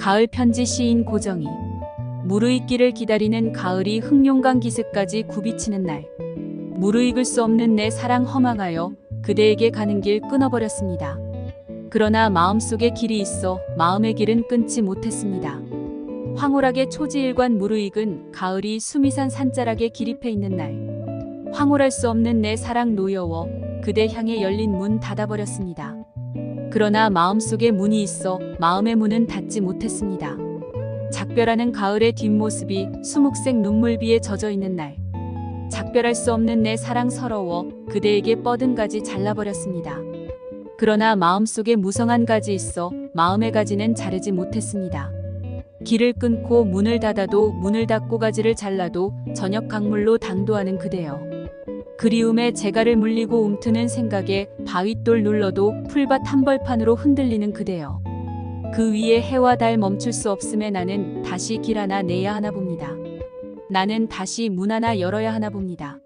가을 편지 시인 고정이 무르익기를 기다리는 가을이 흑룡강 기슭까지 굽이치는 날 무르익을 수 없는 내 사랑 허망하여 그대에게 가는 길 끊어버렸습니다. 그러나 마음속에 길이 있어 마음의 길은 끊지 못했습니다. 황홀하게 초지일관 무르익은 가을이 수미산 산자락에 기립해 있는 날 황홀할 수 없는 내 사랑 노여워 그대 향해 열린 문 닫아버렸습니다. 그러나 마음속에 문이 있어 마음의 문은 닫지 못했습니다. 작별하는 가을의 뒷모습이 수묵색 눈물비에 젖어 있는 날. 작별할 수 없는 내 사랑 서러워 그대에게 뻗은 가지 잘라버렸습니다. 그러나 마음속에 무성한 가지 있어 마음의 가지는 자르지 못했습니다. 길을 끊고 문을 닫아도 문을 닫고 가지를 잘라도 저녁 강물로 당도하는 그대여. 그리움에 재갈을 물리고 움트는 생각에 바윗돌 눌러도 풀밭 한 벌판으로 흔들리는 그대여. 그 위에 해와 달 멈출 수 없음에 나는 다시 길 하나 내야 하나 봅니다. 나는 다시 문 하나 열어야 하나 봅니다.